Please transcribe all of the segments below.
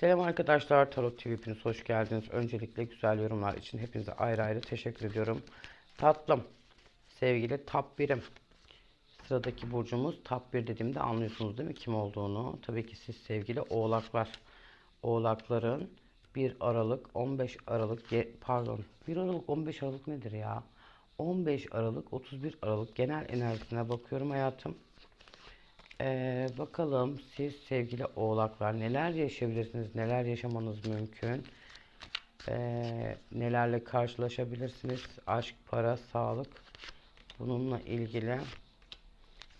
Selam arkadaşlar, Tarot TV hepiniz hoş geldiniz. Öncelikle güzel yorumlar için hepinize ayrı ayrı teşekkür ediyorum. Tatlım, sevgili Tap 1'im. Sıradaki burcumuz Tap 1 dediğimde anlıyorsunuz değil mi kim olduğunu? Tabii ki siz sevgili oğlaklar. Oğlakların 1 Aralık, 15 Aralık, pardon 1 Aralık, 15 Aralık nedir ya? 15 Aralık, 31 Aralık genel enerjisine bakıyorum hayatım. Ee, bakalım siz sevgili oğlaklar neler yaşayabilirsiniz, neler yaşamanız mümkün, Ee, nelerle karşılaşabilirsiniz, aşk, para, sağlık, bununla ilgili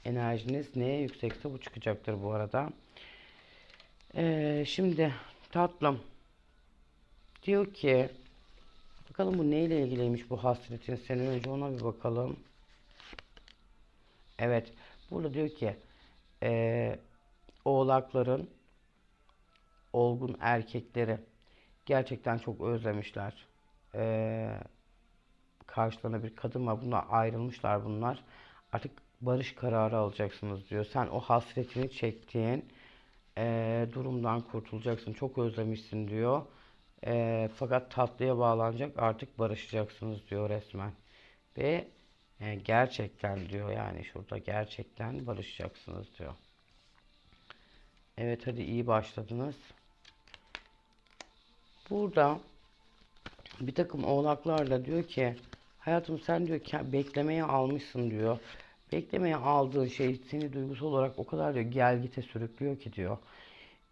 enerjiniz neye yüksekse bu çıkacaktır bu arada. Ee, şimdi tatlım diyor ki, bakalım bu neyle ilgiliymiş bu hasretin, senin önce ona bir bakalım. Evet, burada diyor ki, eee, oğlakların olgun erkekleri gerçekten çok özlemişler. Eee karşılarına bir kadın var. Bunlar ayrılmışlar bunlar. Artık barış kararı alacaksınız diyor. Sen o hasretini çektiğin eee, durumdan kurtulacaksın. Çok özlemişsin diyor. Eee, fakat tatlıya bağlanacak artık barışacaksınız diyor resmen. Ve e, gerçekten diyor yani şurada gerçekten barışacaksınız diyor. Evet hadi iyi başladınız. Burada bir takım oğlaklarla diyor ki hayatım sen diyor ki beklemeye almışsın diyor. Beklemeye aldığın şey seni duygusal olarak o kadar diyor gelgite sürüklüyor ki diyor.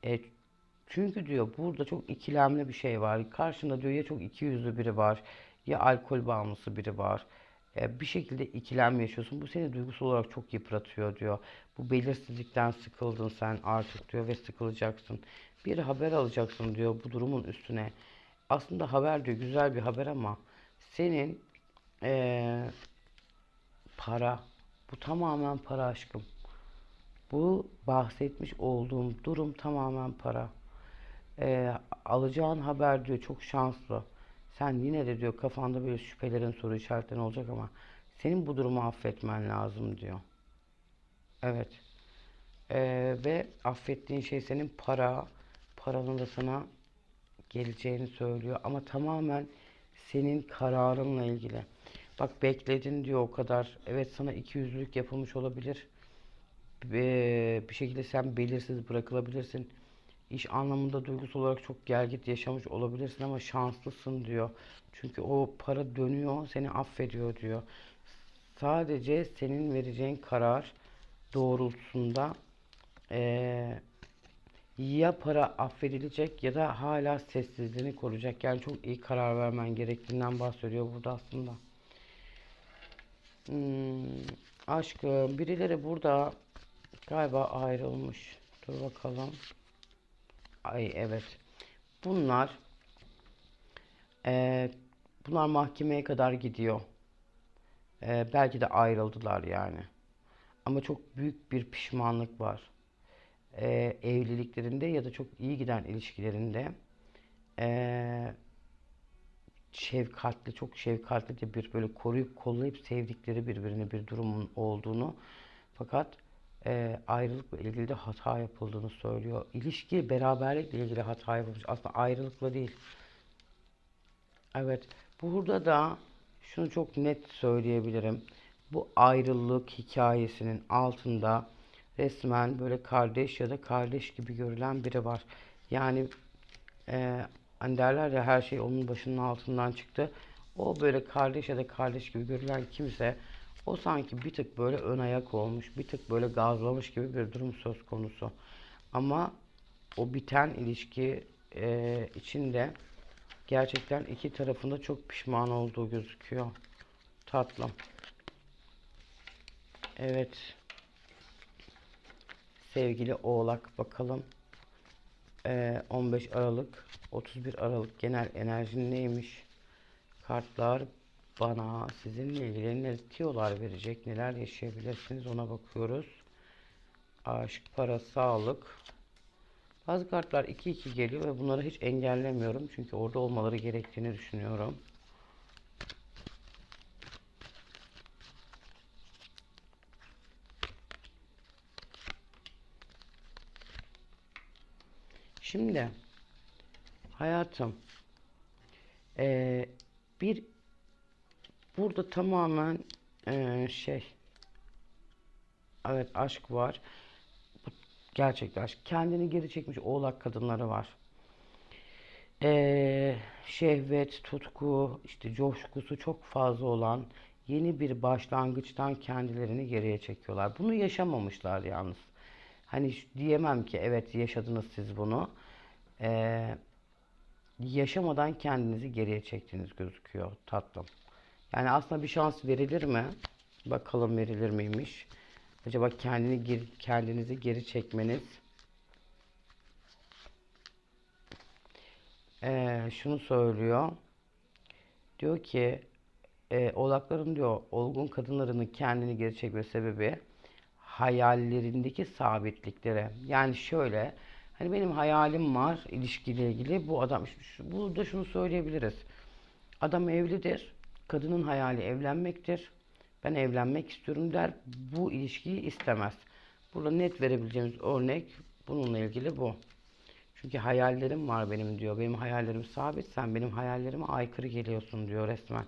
E, çünkü diyor burada çok ikilemli bir şey var. Karşında diyor ya çok ikiyüzlü biri var ya alkol bağımlısı biri var. E, bir şekilde ikilem yaşıyorsun. Bu seni duygusal olarak çok yıpratıyor diyor. Bu belirsizlikten sıkıldın sen artık diyor ve sıkılacaksın. Bir haber alacaksın diyor bu durumun üstüne. Aslında haber diyor güzel bir haber ama senin e, para bu tamamen para aşkım. Bu bahsetmiş olduğum durum tamamen para. Ee, alacağın haber diyor çok şanslı. Sen yine de diyor kafanda böyle şüphelerin soru işaretlerin olacak ama senin bu durumu affetmen lazım diyor. Evet. Ee, ve affettiğin şey senin para. Paranın da sana geleceğini söylüyor ama tamamen senin kararınla ilgili. Bak bekledin diyor o kadar. Evet sana ikiyüzlülük yapılmış olabilir. Ve bir şekilde sen belirsiz bırakılabilirsin. İş anlamında duygusal olarak çok gelgit yaşamış olabilirsin ama şanslısın diyor. Çünkü o para dönüyor, seni affediyor diyor. Sadece senin vereceğin karar doğrultusunda eee, ya para affedilecek ya da hala sessizliğini koruyacak. Yani çok iyi karar vermen gerektiğinden bahsediyor burada aslında. Hmm, aşkım birileri burada galiba ayrılmış. Dur bakalım. Ay evet. Bunlar eee, bunlar mahkemeye kadar gidiyor. Eee, belki de ayrıldılar yani. Ama çok büyük bir pişmanlık var. Eee, evliliklerinde ya da çok iyi giden ilişkilerinde eee, şefkatli, çok şefkatli de bir böyle koruyup kollayıp sevdikleri birbirini bir durumun olduğunu fakat e, ayrılıkla ilgili de hata yapıldığını söylüyor. İlişki, beraberlikle ilgili hata yapılmış. Aslında ayrılıkla değil. Evet, burada da şunu çok net söyleyebilirim. Bu ayrılık hikayesinin altında resmen böyle kardeş ya da kardeş gibi görülen biri var. Yani e, hani derler ya her şey onun başının altından çıktı. O böyle kardeş ya da kardeş gibi görülen kimse o sanki bir tık böyle ön ayak olmuş, bir tık böyle gazlamış gibi bir durum söz konusu. Ama o biten ilişki e, içinde gerçekten iki tarafında çok pişman olduğu gözüküyor. Tatlım. Evet. Sevgili Oğlak bakalım. Ee, 15 Aralık 31 Aralık genel enerjin neymiş? Kartlar bana sizinle ilgili ne tiyolar verecek, neler yaşayabilirsiniz ona bakıyoruz. Aşk, para, sağlık. Bazı kartlar 2-2 geliyor ve bunları hiç engellemiyorum. Çünkü orada olmaları gerektiğini düşünüyorum. Şimdi Hayatım. Ee, bir burada tamamen ee, şey evet aşk var. Gerçekten aşk. Kendini geri çekmiş oğlak kadınları var. Ee, şehvet, tutku, işte coşkusu çok fazla olan yeni bir başlangıçtan kendilerini geriye çekiyorlar. Bunu yaşamamışlar yalnız. Hani diyemem ki evet yaşadınız siz bunu. Ee, yaşamadan kendinizi geriye çektiğiniz gözüküyor tatlım. Yani aslında bir şans verilir mi? Bakalım verilir miymiş? Acaba kendini kendinizi geri çekmeniz ee, şunu söylüyor. Diyor ki e, oğlakların diyor olgun kadınlarının kendini geri çekme sebebi hayallerindeki sabitliklere. Yani şöyle hani benim hayalim var ilişkiyle ilgili bu adam şu- burada şunu söyleyebiliriz. Adam evlidir. Kadının hayali evlenmektir. Ben evlenmek istiyorum der. Bu ilişkiyi istemez. Burada net verebileceğimiz örnek bununla ilgili bu. Çünkü hayallerim var benim diyor. Benim hayallerim sabit. Sen benim hayallerime aykırı geliyorsun diyor resmen.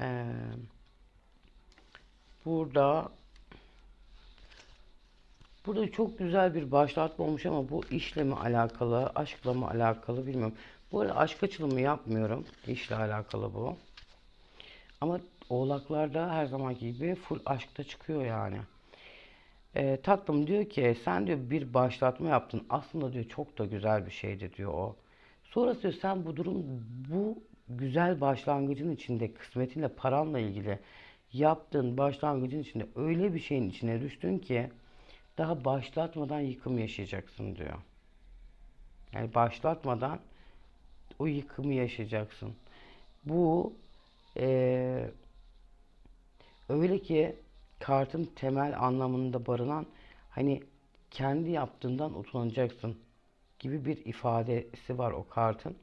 Ee, burada burada çok güzel bir başlatma olmuş ama bu işle mi alakalı, aşkla mı alakalı bilmiyorum. Bu arada aşk açılımı yapmıyorum. İşle alakalı bu. Ama oğlaklarda her zamanki gibi full aşkta çıkıyor yani. Ee, tatlım diyor ki sen diyor bir başlatma yaptın. Aslında diyor çok da güzel bir şeydi diyor o. Sonrası diyor sen bu durum bu güzel başlangıcın içinde kısmetinle paranla ilgili yaptığın başlangıcın içinde öyle bir şeyin içine düştün ki daha başlatmadan yıkım yaşayacaksın diyor. Yani başlatmadan o yıkımı yaşayacaksın. Bu eee, öyle ki kartın temel anlamında barınan hani kendi yaptığından utanacaksın gibi bir ifadesi var o kartın.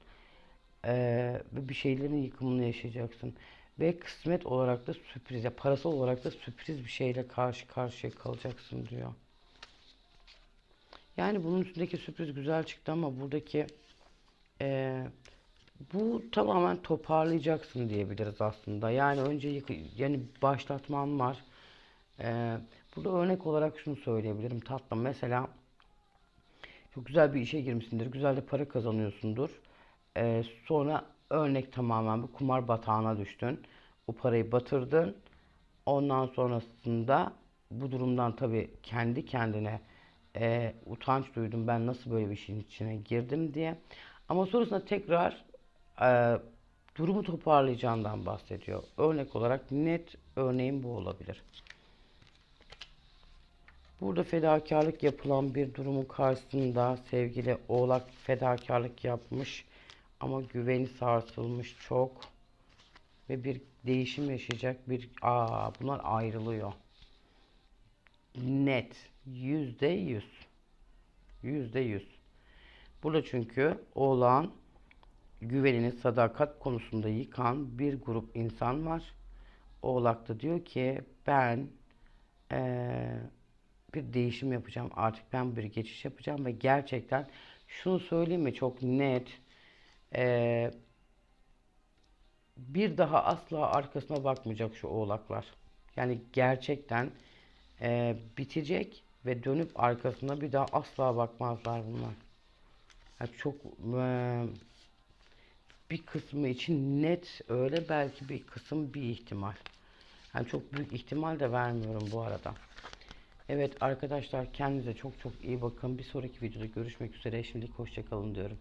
Eee, ve bir şeylerin yıkımını yaşayacaksın. Ve kısmet olarak da sürpriz, ya parasal olarak da sürpriz bir şeyle karşı karşıya kalacaksın diyor. Yani bunun üstündeki sürpriz güzel çıktı ama buradaki eee, bu tamamen toparlayacaksın diyebiliriz aslında. Yani önce yık- yani başlatman var. Eee, burada örnek olarak şunu söyleyebilirim tatlım. Mesela çok güzel bir işe girmişsindir. Güzel de para kazanıyorsundur. Eee, sonra örnek tamamen bir kumar batağına düştün. O parayı batırdın. Ondan sonrasında bu durumdan tabii kendi kendine eee, utanç duydum. Ben nasıl böyle bir işin içine girdim diye. Ama sonrasında tekrar eee, durumu toparlayacağından bahsediyor. Örnek olarak net örneğim bu olabilir. Burada fedakarlık yapılan bir durumun karşısında sevgili Oğlak fedakarlık yapmış ama güveni sarsılmış çok ve bir değişim yaşayacak bir aa bunlar ayrılıyor. Net yüzde yüz yüzde yüz. Burada çünkü Oğlak'ın güvenini sadakat konusunda yıkan bir grup insan var. Oğlak da diyor ki ben eee, bir değişim yapacağım. Artık ben bir geçiş yapacağım ve gerçekten şunu söyleyeyim mi çok net eee, bir daha asla arkasına bakmayacak şu oğlaklar. Yani gerçekten eee, bitecek ve dönüp arkasına bir daha asla bakmazlar bunlar. Ya çok eee, bir kısmı için net öyle belki bir kısım bir ihtimal. Yani çok büyük ihtimal de vermiyorum bu arada. Evet arkadaşlar kendinize çok çok iyi bakın. Bir sonraki videoda görüşmek üzere. Şimdilik hoşça kalın diyorum.